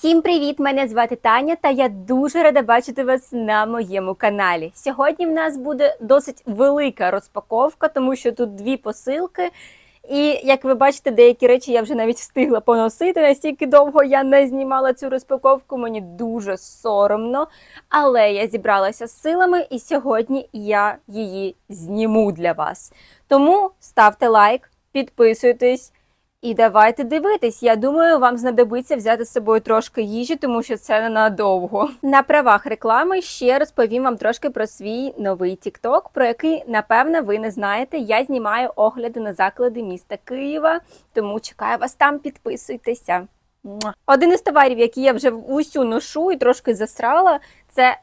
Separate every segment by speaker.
Speaker 1: Всім привіт! Мене звати Таня, та я дуже рада бачити вас на моєму каналі. Сьогодні в нас буде досить велика розпаковка, тому що тут дві посилки. І як ви бачите, деякі речі я вже навіть встигла поносити. Настільки довго я не знімала цю розпаковку, мені дуже соромно. Але я зібралася з силами, і сьогодні я її зніму для вас. Тому ставте лайк, підписуйтесь. І давайте дивитись. Я думаю, вам знадобиться взяти з собою трошки їжі, тому що це ненадовго. На правах реклами ще розповім вам трошки про свій новий TikTok, про який, напевно, ви не знаєте. Я знімаю огляди на заклади міста Києва, тому чекаю вас там, підписуйтеся. Один із товарів, який я вже усю ношу і трошки засрала, це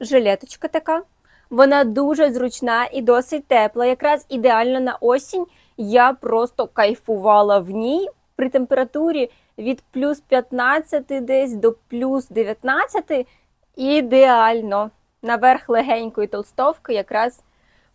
Speaker 1: жилеточка така. Вона дуже зручна і досить тепла, якраз ідеально на осінь. Я просто кайфувала в ній при температурі від плюс 15 десь до плюс 19 ідеально. Наверх легенької толстовки якраз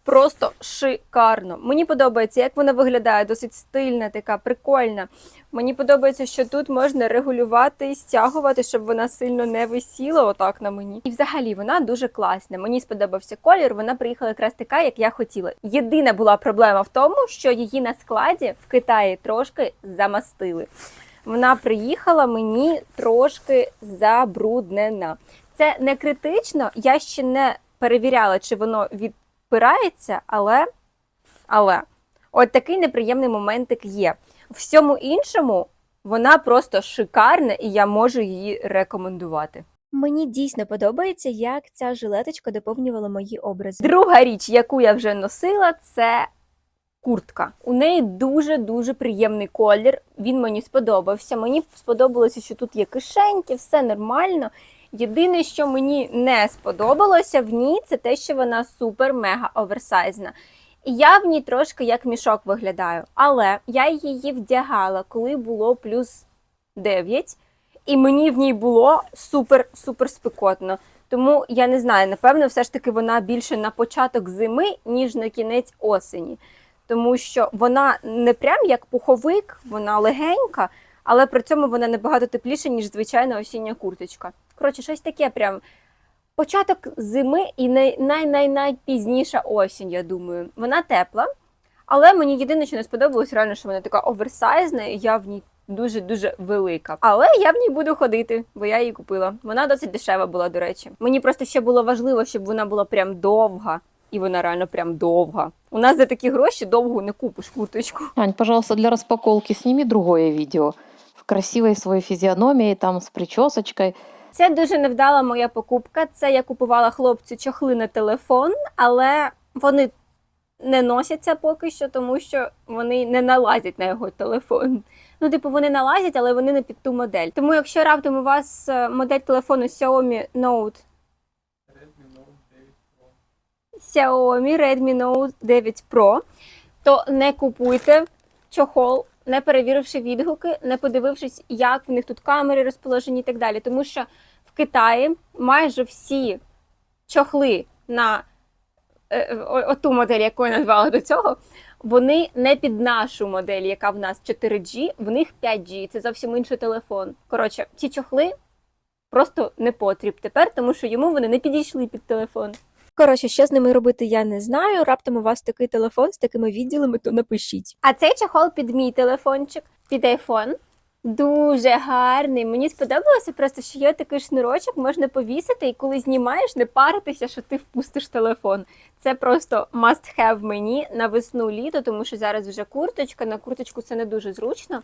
Speaker 1: просто шикарно. Мені подобається, як вона виглядає, досить стильна, така прикольна. Мені подобається, що тут можна регулювати і стягувати, щоб вона сильно не висіла отак на мені. І взагалі вона дуже класна. Мені сподобався колір. Вона приїхала якраз така, як я хотіла. Єдина була проблема в тому, що її на складі в Китаї трошки замастили. Вона приїхала мені трошки забруднена. Це не критично. Я ще не перевіряла, чи воно відпирається, але, але от такий неприємний моментик є. Всьому іншому вона просто шикарна, і я можу її рекомендувати. Мені дійсно подобається, як ця жилеточка доповнювала мої образи. Друга річ, яку я вже носила, це куртка. У неї дуже-дуже приємний колір. Він мені сподобався. Мені сподобалося, що тут є кишеньки, все нормально. Єдине, що мені не сподобалося в ній, це те, що вона супер-мега оверсайзна. І я в ній трошки як мішок виглядаю. Але я її вдягала, коли було плюс 9, і мені в ній було супер-супер спекотно. Тому я не знаю, напевно, все ж таки вона більше на початок зими, ніж на кінець осені. Тому що вона не прям як пуховик, вона легенька, але при цьому вона набагато тепліша, ніж звичайна осіння курточка. Коротше, щось таке прям початок зими і най- най- най- найпізніша осінь, я думаю. Вона тепла, але мені єдине, що не сподобалось, реально, що вона така оверсайзна, і я в ній дуже-дуже велика. Але я в ній буду ходити, бо я її купила. Вона досить дешева була, до речі. Мені просто ще було важливо, щоб вона була прям довга. І вона реально прям довга. У нас за такі гроші довгу не купиш курточку.
Speaker 2: Ань, пожалуйста, для распаковки сними другое видео. Красивой своей физиономии, там с причесочкой.
Speaker 1: Це дуже невдала моя покупка. Це я купувала хлопцю чохли на телефон, але вони не носяться поки що, тому що вони не налазять на його телефон. Ну, типу, вони налазять, але вони не під ту модель. Тому, якщо раптом у вас е, модель телефону Xiaomi Note Xiaomi Redmi Note 9 Pro, то не купуйте чохол, не перевіривши відгуки, не подивившись, як в них тут камери розположені і так далі. Тому що в Китаї майже всі чохли на е, оту модель, яку я назвала до цього, вони не під нашу модель, яка в нас 4G, в них 5G, це зовсім інший телефон. Коротше, ці чохли просто не потріб тепер, тому що йому вони не підійшли під телефон. Коротше, що з ними робити, я не знаю. Раптом у вас такий телефон з такими відділами, то напишіть. А цей чохол під мій телефончик, під айфон. Дуже гарний. Мені сподобалося просто, що є такий шнурочок, можна повісити, і коли знімаєш, не паритися, що ти впустиш телефон. Це просто must have мені на весну літо, тому що зараз вже курточка. На курточку це не дуже зручно.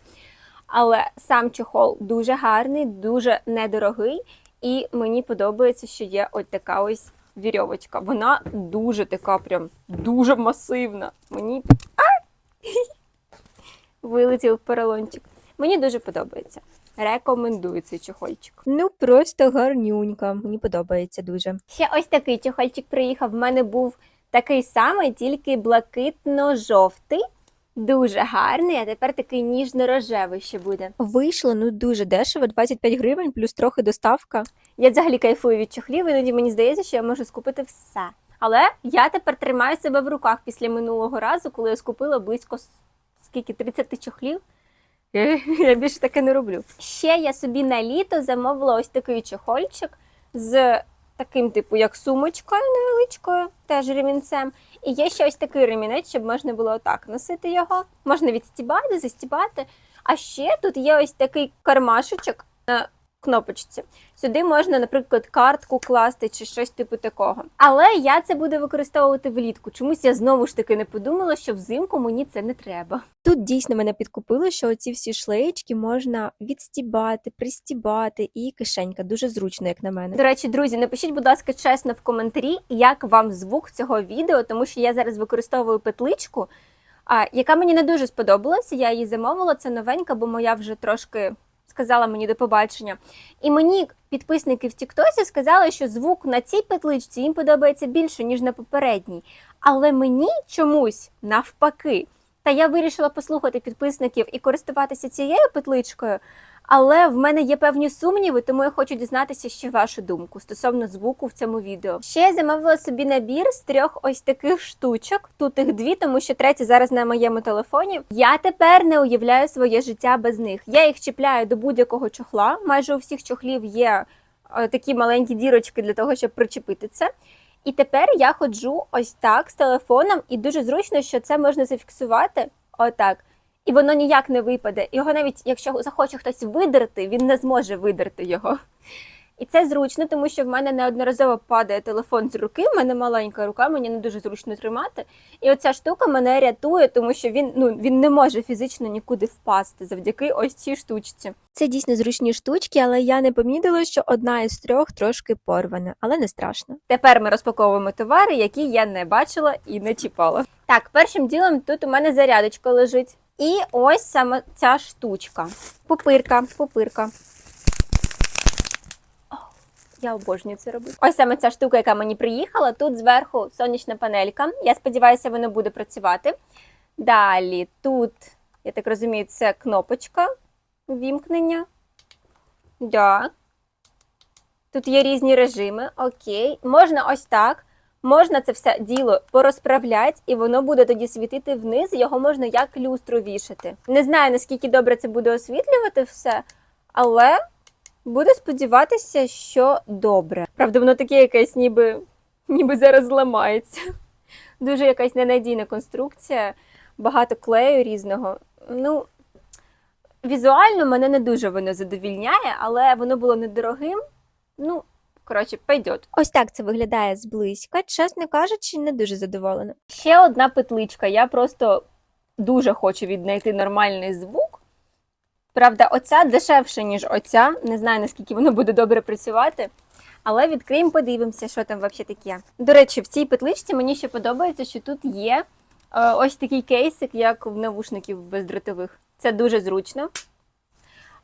Speaker 1: Але сам чохол дуже гарний, дуже недорогий, і мені подобається, що є ось така ось вірьовочка. Вона дуже така, прям дуже масивна. Мені а! вилетів поролончик. Мені дуже подобається. Рекомендую цей чохольчик. Ну, просто гарнюнька. Мені подобається дуже. Ще ось такий чохольчик приїхав. В мене був такий самий, тільки блакитно-жовтий. Дуже гарний, а тепер такий ніжно-рожевий ще буде. Вийшло ну дуже дешево, 25 гривень, плюс трохи доставка. Я взагалі кайфую від чохлів, іноді мені здається, що я можу скупити все. Але я тепер тримаю себе в руках після минулого разу, коли я скупила близько скільки 30 чохлів. Я, більше таке не роблю. Ще я собі на літо замовила ось такий чохольчик з таким, типу, як сумочкою невеличкою, теж ремінцем. І є ще ось такий ремінець, щоб можна було отак носити його. Можна відстібати, застібати. А ще тут є ось такий кармашечок на кнопочці. Сюди можна, наприклад, картку класти чи щось типу такого. Але я це буду використовувати влітку. Чомусь я знову ж таки не подумала, що взимку мені це не треба. Тут дійсно мене підкупило, що оці всі шлеєчки можна відстібати, пристібати, і кишенька дуже зручно, як на мене. До речі, друзі, напишіть, будь ласка, чесно в коментарі, як вам звук цього відео, тому що я зараз використовую петличку. А, яка мені не дуже сподобалася, я її замовила. Це новенька, бо моя вже трошки сказала мені до побачення. І мені підписники в Тіктосі сказали, що звук на цій петличці їм подобається більше, ніж на попередній. Але мені чомусь навпаки. Та я вирішила послухати підписників і користуватися цією петличкою. Але в мене є певні сумніви, тому я хочу дізнатися ще вашу думку стосовно звуку в цьому відео. Ще я замовила собі набір з трьох ось таких штучок. Тут їх дві, тому що третя зараз на моєму телефоні. Я тепер не уявляю своє життя без них. Я їх чіпляю до будь-якого чохла. Майже у всіх чохлів є е, такі маленькі дірочки для того, щоб причепити це. І тепер я ходжу ось так з телефоном, і дуже зручно, що це можна зафіксувати отак. І воно ніяк не випаде. Його навіть якщо захоче хтось видерти, він не зможе видерти його. І це зручно, тому що в мене неодноразово падає телефон з руки, в мене маленька рука, мені не дуже зручно тримати. І оця штука мене рятує, тому що він, ну, він не може фізично нікуди впасти завдяки ось цій штучці. Це дійсно зручні штучки, але я не помітила, що одна із трьох трошки порвана, але не страшно. Тепер ми розпаковуємо товари, які я не бачила і не чіпала. Так, першим ділом тут у мене зарядочка лежить. І ось саме ця штучка. Пупирка, пупирка. Я обожнюю це робити. Ось саме ця штука, яка мені приїхала. Тут зверху сонячна панелька. Я сподіваюся, воно буде працювати. Далі тут, я так розумію, це кнопочка вімкнення. Да. Тут є різні режими. Окей. Можна ось так. Можна це все діло порозправляти, і воно буде тоді світити вниз, його можна як люстру вішати. Не знаю, наскільки добре це буде освітлювати все, але буду сподіватися, що добре. Правда, воно таке якесь, ніби, ніби зараз зламається. Дуже якась ненадійна конструкція, багато клею різного. Ну, візуально мене не дуже воно задовільняє, але воно було недорогим. Ну, Коротше, пойдет. Ось так це виглядає зблизька. Чесно кажучи, не дуже задоволена. Ще одна петличка. Я просто дуже хочу віднайти нормальний звук. Правда, оця дешевше, ніж оця. Не знаю, наскільки воно буде добре працювати. Але відкриємо, подивимося, що там взагалі таке. До речі, в цій петличці мені ще подобається, що тут є е, ось такий кейсик, як в навушників бездротових. Це дуже зручно.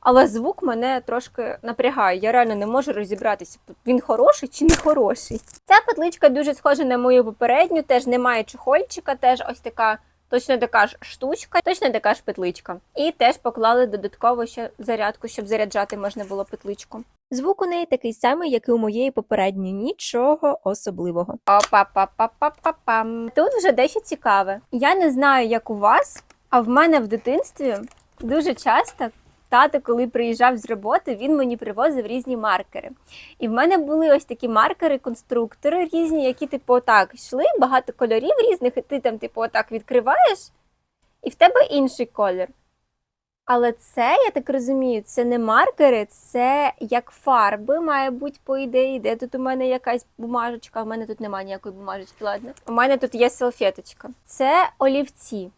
Speaker 1: Але звук мене трошки напрягає. Я реально не можу розібратися, він хороший чи не хороший. Ця петличка дуже схожа на мою попередню, теж немає чохольчика, теж ось така точно така ж штучка, точно така ж петличка. І теж поклали додатково ще зарядку, щоб заряджати можна було петличку. Звук у неї такий самий, як і у моєї попередньої, нічого особливого. Опа-па-па-па-па-пам. Тут вже дещо цікаве. Я не знаю, як у вас, а в мене в дитинстві дуже часто тато, коли приїжджав з роботи, він мені привозив різні маркери. І в мене були ось такі маркери-конструктори різні, які, типу, отак йшли, багато кольорів різних, і ти там, типу, отак відкриваєш, і в тебе інший колір. Але це, я так розумію, це не маркери, це як фарби, має бути, по ідеї. Де тут у мене якась бумажечка? У мене тут немає ніякої бумажечки, ладно. У мене тут є салфеточка. Це олівці.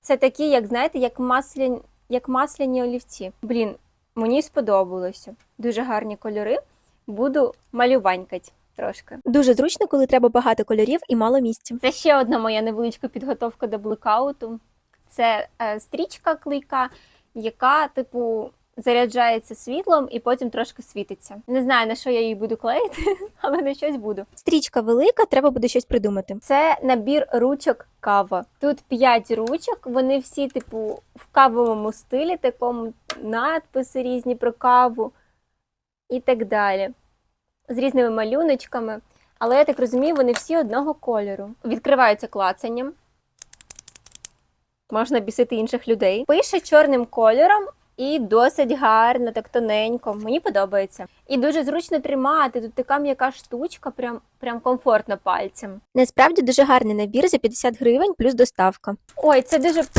Speaker 1: Це такі, як знаєте, як масляні як масляні олівці. Блін, мені сподобалося. Дуже гарні кольори. Буду малюванькать трошки. Дуже зручно, коли треба багато кольорів і мало місця. Це ще одна моя невеличка підготовка до блекауту. Це е, стрічка клейка, яка, типу, заряджається світлом і потім трошки світиться. Не знаю, на що я її буду клеїти, але на щось буду. Стрічка велика, треба буде щось придумати. Це набір ручок кава. Тут 5 ручок, вони всі, типу, в кавовому стилі, такому надписи різні про каву і так далі. З різними малюночками. Але я так розумію, вони всі одного кольору. Відкриваються клацанням. можна бісити інших людей. Пише чорним кольором. І досить гарно, так тоненько. Мені подобається. І дуже зручно тримати. Тут така м'яка штучка, прям, прям комфортно пальцем. Насправді дуже гарний набір за 50 гривень плюс доставка. Ой, це дуже.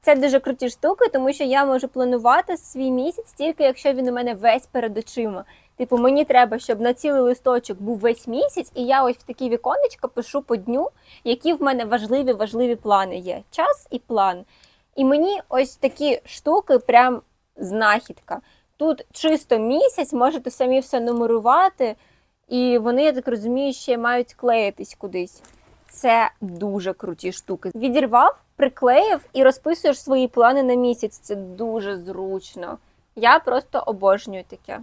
Speaker 1: Це дуже круті штуки, тому що я можу планувати свій місяць тільки якщо він у мене весь перед очима. Типу, мені треба, щоб на цілий листочок був весь місяць, і я ось в такі віконечка пишу по дню, які в мене важливі важливі плани є. Час і план. І мені ось такі штуки прям знахідка. Тут чисто місяць, можете самі все нумерувати, і вони, я так розумію, ще мають клеїтись кудись. Це дуже круті штуки. Відірвав, приклеїв і розписуєш свої плани на місяць. Це дуже зручно. Я просто обожнюю таке.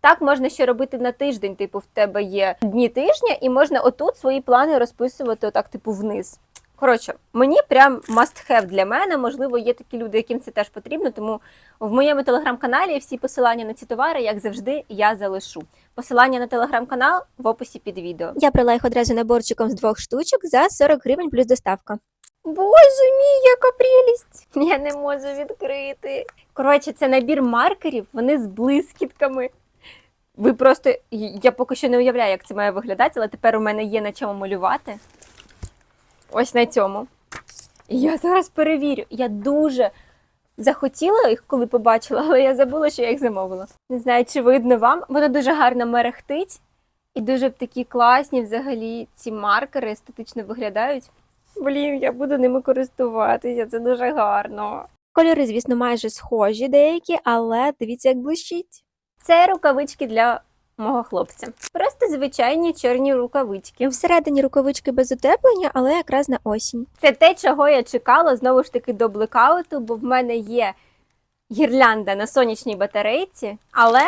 Speaker 1: Так можна ще робити на тиждень. Типу, в тебе є дні тижня, і можна отут свої плани розписувати, отак, типу, вниз. Коротше, мені прям must have для мене. Можливо, є такі люди, яким це теж потрібно. Тому в моєму телеграм-каналі всі посилання на ці товари, як завжди, я залишу. Посилання на телеграм-канал в описі під відео. Я брала їх одразу наборчиком з двох штучок за 40 гривень плюс доставка. Боже мій, яка прелість! Я не можу відкрити. Коротше, це набір маркерів, вони з блискітками. Ви просто. Я поки що не уявляю, як це має виглядати, але тепер у мене є на чому малювати. Ось на цьому. І я зараз перевірю. Я дуже захотіла їх, коли побачила, але я забула, що я їх замовила. Не знаю, чи видно вам. Воно дуже гарно мерехтить. І дуже такі класні взагалі ці маркери естетично виглядають. Блін, я буду ними користуватися, це дуже гарно. Кольори, звісно, майже схожі деякі, але дивіться, як блищить. Це рукавички для мого хлопця. Просто звичайні чорні рукавички. Всередині рукавички без утеплення, але якраз на осінь. Це те, чого я чекала знову ж таки до блекауту, бо в мене є гірлянда на сонячній батарейці, але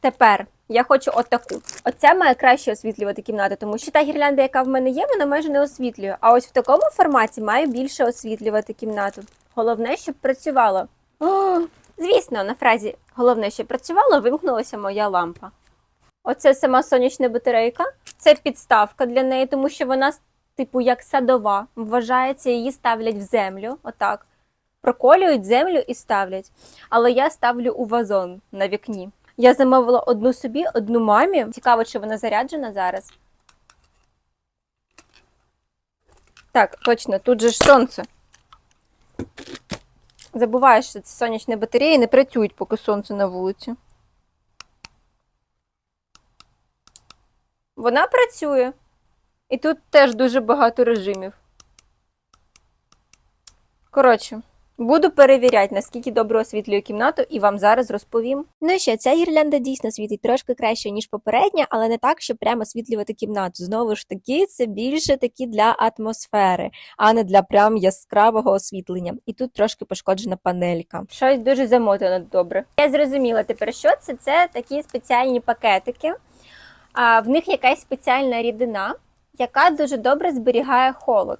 Speaker 1: тепер я хочу отаку. Оця має краще освітлювати кімнату, тому що та гірлянда, яка в мене є, вона майже не освітлює. А ось в такому форматі має більше освітлювати кімнату. Головне, щоб працювало. О, звісно, на фразі головне, щоб працювало, вимкнулася моя лампа. Оце сама сонячна батарейка. Це підставка для неї, тому що вона, типу, як садова. Вважається, її ставлять в землю. Отак. Проколюють землю і ставлять. Але я ставлю у вазон на вікні. Я замовила одну собі, одну мамі. Цікаво, чи вона заряджена зараз. Так, точно, тут же ж сонце. Забуваєш, що це сонячні батареї не працюють, поки сонце на вулиці. Вона працює. І тут теж дуже багато режимів. Коротше, буду перевіряти, наскільки добре освітлює кімнату, і вам зараз розповім. Ну і що, ця гірлянда дійсно світить трошки краще, ніж попередня, але не так, щоб прямо освітлювати кімнату. Знову ж таки, це більше такі для атмосфери, а не для прям яскравого освітлення. І тут трошки пошкоджена панелька. Щось дуже замотано добре. Я зрозуміла тепер, що це. Це такі спеціальні пакетики. В них якась спеціальна рідина, яка дуже добре зберігає холод.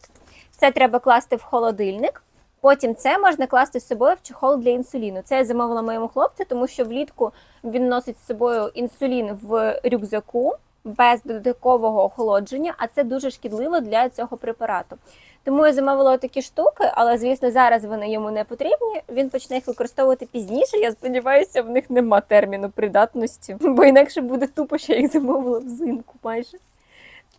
Speaker 1: Це треба класти в холодильник. Потім це можна класти з собою в чехол для інсуліну. Це я замовила моєму хлопцю, тому що влітку він носить з собою інсулін в рюкзаку без додаткового охолодження, а це дуже шкідливо для цього препарату. Тому я замовила такі штуки, але звісно, зараз вони йому не потрібні. Він почне їх використовувати пізніше. Я сподіваюся, в них нема терміну придатності, бо інакше буде тупо, що я їх замовила взимку майже.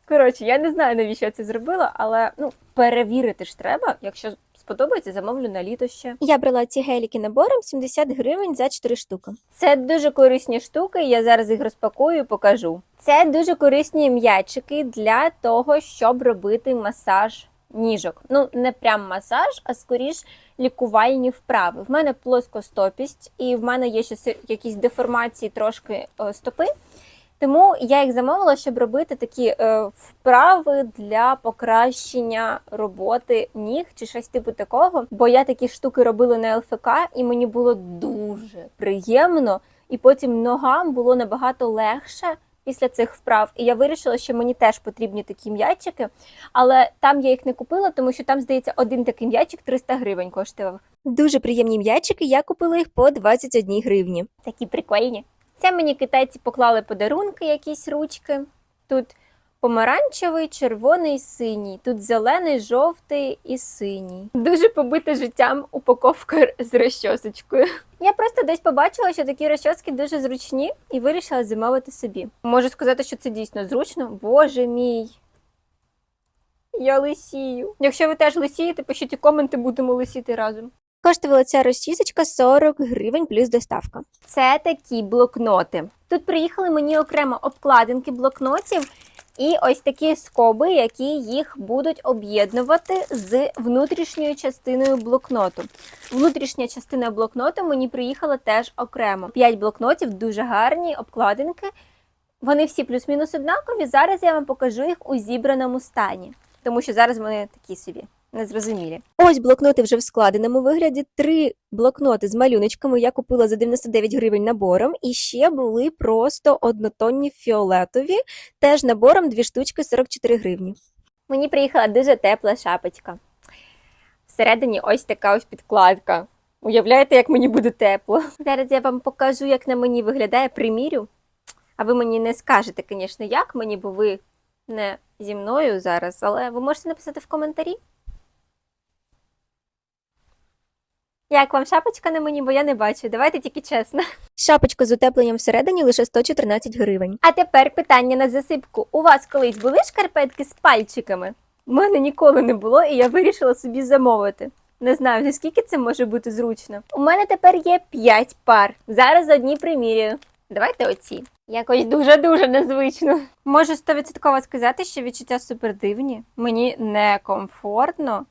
Speaker 1: Коротше, я не знаю, навіщо я це зробила, але ну перевірити ж треба. Якщо сподобається, замовлю на літо ще. Я брала ці геліки набором 70 гривень за 4 штуки. Це дуже корисні штуки. Я зараз їх розпакую і покажу. Це дуже корисні м'ячики для того, щоб робити масаж ніжок. Ну, не прям масаж, а скоріш лікувальні вправи. В мене плоскостопість, і в мене є ще якісь деформації трошки е, стопи. Тому я їх замовила, щоб робити такі е, вправи для покращення роботи ніг чи щось типу такого. Бо я такі штуки робила на ЛФК, і мені було дуже приємно, і потім ногам було набагато легше після цих вправ. І я вирішила, що мені теж потрібні такі м'ячики, але там я їх не купила, тому що там, здається, один такий м'ячик 300 гривень коштував. Дуже приємні м'ячики, я купила їх по 21 гривні. Такі прикольні. Це мені китайці поклали подарунки, якісь ручки. Тут Помаранчевий, червоний, синій. Тут зелений, жовтий і синій. Дуже побита життям упаковка з розчосочкою. Я просто десь побачила, що такі розчоски дуже зручні і вирішила замовити собі. Можу сказати, що це дійсно зручно. Боже мій. Я лисію. Якщо ви теж лисієте, пишіть коменти, будемо лисіти разом. Коштувала ця розчісочка 40 гривень плюс доставка. Це такі блокноти. Тут приїхали мені окремо обкладинки блокнотів і ось такі скоби, які їх будуть об'єднувати з внутрішньою частиною блокноту. Внутрішня частина блокноту мені приїхала теж окремо. П'ять блокнотів, дуже гарні обкладинки. Вони всі плюс-мінус однакові. Зараз я вам покажу їх у зібраному стані, тому що зараз вони такі собі незрозумілі. Ось блокноти вже в складеному вигляді. Три блокноти з малюночками я купила за 99 гривень набором, і ще були просто однотонні фіолетові, теж набором дві штучки 44 гривні. Мені приїхала дуже тепла шапочка. Всередині ось така ось підкладка. Уявляєте, як мені буде тепло? Зараз я вам покажу, як на мені виглядає примірю. А ви мені не скажете, звісно, як мені, бо ви не зі мною зараз, але ви можете написати в коментарі. Як вам шапочка на мені, бо я не бачу. Давайте тільки чесно. Шапочка з утепленням всередині лише 114 гривень. А тепер питання на засипку. У вас колись були шкарпетки з пальчиками? У мене ніколи не було, і я вирішила собі замовити. Не знаю, наскільки це може бути зручно. У мене тепер є 5 пар. Зараз одні примірюю. Давайте оці. Якось дуже-дуже незвично. Можу 100% сказати, що відчуття супер дивні. Мені некомфортно.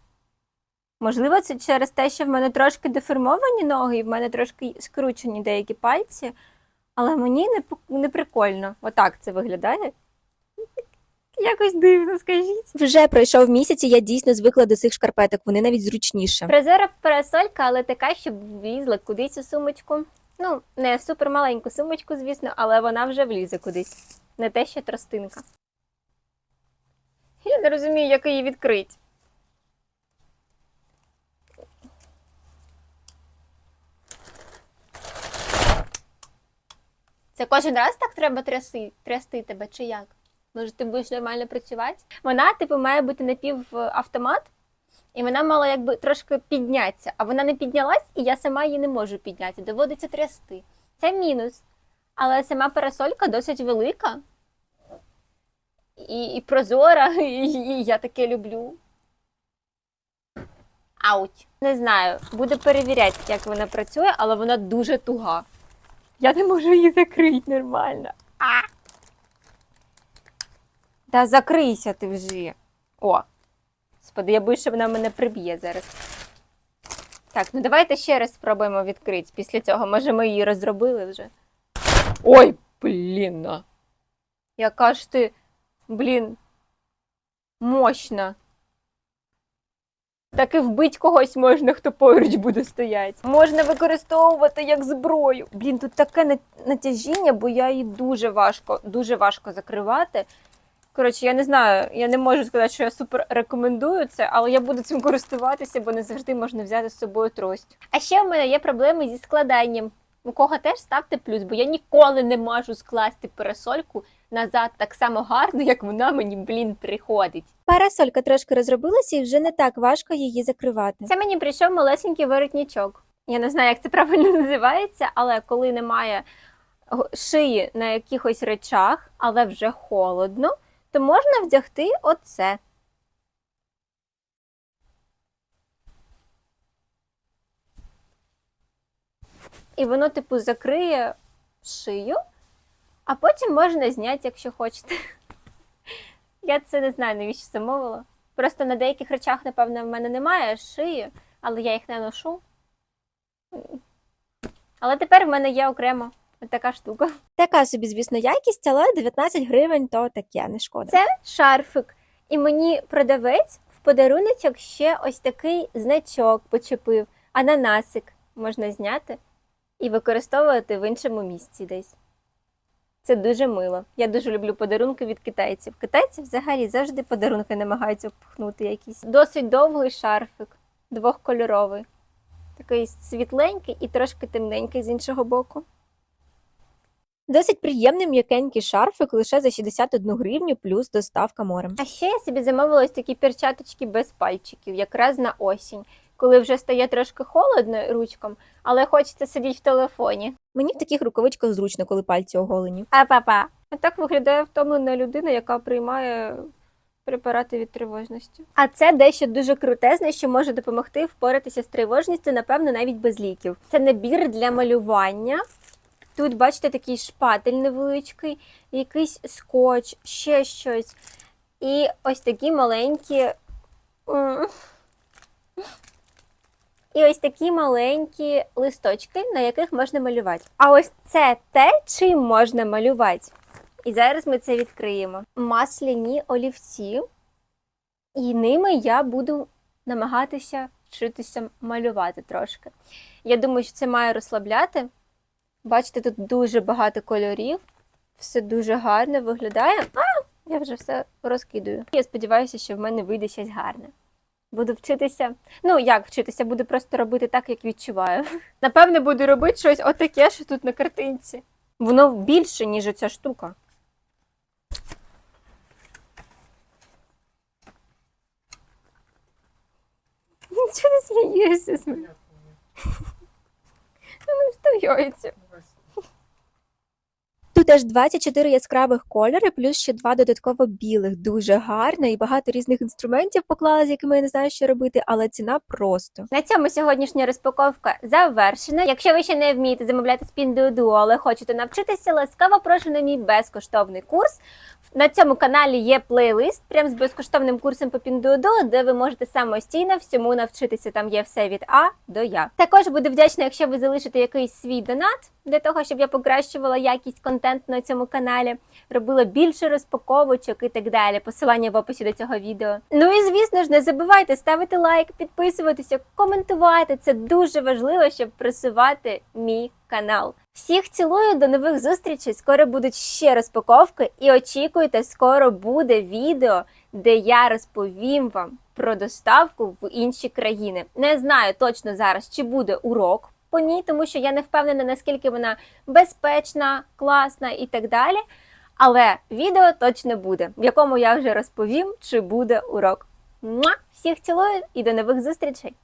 Speaker 1: Можливо, це через те, що в мене трошки деформовані ноги, і в мене трошки скручені деякі пальці, але мені не, не прикольно. Отак це виглядає. Якось дивно, скажіть.
Speaker 3: Вже пройшов місяць, і я дійсно звикла до цих шкарпеток, вони навіть зручніше.
Speaker 1: Прозора парасолька, але така, щоб влізла кудись у сумочку. Ну, не супер маленьку сумочку, звісно, але вона вже влізе кудись. Не те, що тростинка. Я не розумію, як її відкрити. Це кожен раз так треба тряси, трясти тебе, чи як? Може, ти будеш нормально працювати? Вона, типу, має бути напівавтомат, і вона мала якби трошки піднятися, а вона не піднялась, і я сама її не можу підняти. Доводиться трясти. Це мінус. Але сама парасолька досить велика і, і прозора, і, і я таке люблю. Ауть. Не знаю, буду перевіряти, як вона працює, але вона дуже туга. Я не можу її закрити нормально. А! Та закрийся ти вже. О, Господи, я боюсь, що вона мене приб'є зараз. Так, ну давайте ще раз спробуємо відкрити. Після цього, може, ми її розробили вже. Ой, блін. Яка ж ти, блін, мощна. Так і вбить когось можна, хто поруч буде стояти. Можна використовувати як зброю. Блін, тут таке на- натяжіння, бо я її дуже важко, дуже важко закривати. Коротше, я не знаю, я не можу сказати, що я супер рекомендую це, але я буду цим користуватися, бо не завжди можна взяти з собою трость. А ще в мене є проблеми зі складанням. У кого теж ставте плюс, бо я ніколи не можу скласти парасольку назад так само гарно, як вона мені, блін, приходить.
Speaker 3: Парасолька трошки розробилася і вже не так важко її закривати.
Speaker 1: Це мені прийшов малесенький воротничок. Я не знаю, як це правильно називається, але коли немає шиї на якихось речах, але вже холодно, то можна вдягти оце. І воно, типу, закриє шию, а потім можна зняти, якщо хочете. Я це не знаю, навіщо замовила. Просто на деяких речах, напевно, в мене немає шиї, але я їх не ношу. Але тепер в мене є окремо така штука.
Speaker 3: Така собі, звісно, якість, але 19 гривень то таке, не шкода.
Speaker 1: Це шарфик. І мені продавець в подаруночок ще ось такий значок почепив, ананасик можна зняти і використовувати в іншому місці десь. Це дуже мило. Я дуже люблю подарунки від китайців. Китайці взагалі завжди подарунки намагаються впхнути якісь. Досить довгий шарфик, двохкольоровий. Такий світленький і трошки темненький з іншого боку.
Speaker 3: Досить приємний м'якенький шарфик лише за 61 гривню плюс доставка морем.
Speaker 1: А ще я собі замовила ось такі перчаточки без пальчиків, якраз на осінь, коли вже стає трошки холодно ручкам, але хочеться сидіти в телефоні.
Speaker 3: Мені в таких рукавичках зручно, коли пальці оголені.
Speaker 1: А папа. А так виглядає втомлена людина, яка приймає препарати від тривожності. А це дещо дуже крутезне, що може допомогти впоратися з тривожністю, напевно, навіть без ліків. Це набір для малювання. Тут, бачите, такий шпатель невеличкий, якийсь скотч, ще щось. І ось такі маленькі. І ось такі маленькі листочки, на яких можна малювати. А ось це те, чим можна малювати. І зараз ми це відкриємо. Масляні олівці, і ними я буду намагатися вчитися малювати трошки. Я думаю, що це має розслабляти. Бачите, тут дуже багато кольорів, все дуже гарно виглядає. А, я вже все розкидаю. Я сподіваюся, що в мене вийде щось гарне. Буду вчитися. Ну, як вчитися, буду просто робити так, як відчуваю. Напевне, буду робити щось отаке, що тут на картинці. Воно більше, ніж оця штука. Чого ти смієшся з мене? Воно встається.
Speaker 3: Тут аж 24 яскравих кольори, плюс ще два додатково білих. Дуже гарно і багато різних інструментів поклала, з якими я не знаю, що робити, але ціна просто.
Speaker 1: На цьому сьогоднішня розпаковка завершена. Якщо ви ще не вмієте замовляти Pinduoduo, але хочете навчитися, ласкаво прошу на мій безкоштовний курс. На цьому каналі є плейлист прям з безкоштовним курсом по Pinduoduo, де ви можете самостійно всьому навчитися. Там є все від А до Я. Також буду вдячна, якщо ви залишите якийсь свій донат для того, щоб я покращувала якість контенту на цьому каналі, робила більше розпаковочок і так далі. Посилання в описі до цього відео. Ну і звісно ж, не забувайте ставити лайк, підписуватися, коментувати. Це дуже важливо, щоб просувати мій канал. Всіх цілую, до нових зустрічей. Скоро будуть ще розпаковки, і очікуйте, скоро буде відео, де я розповім вам про доставку в інші країни. Не знаю точно зараз, чи буде урок по ній, тому що я не впевнена, наскільки вона безпечна, класна і так далі. Але відео точно буде, в якому я вже розповім, чи буде урок. Всіх цілую і до нових зустрічей!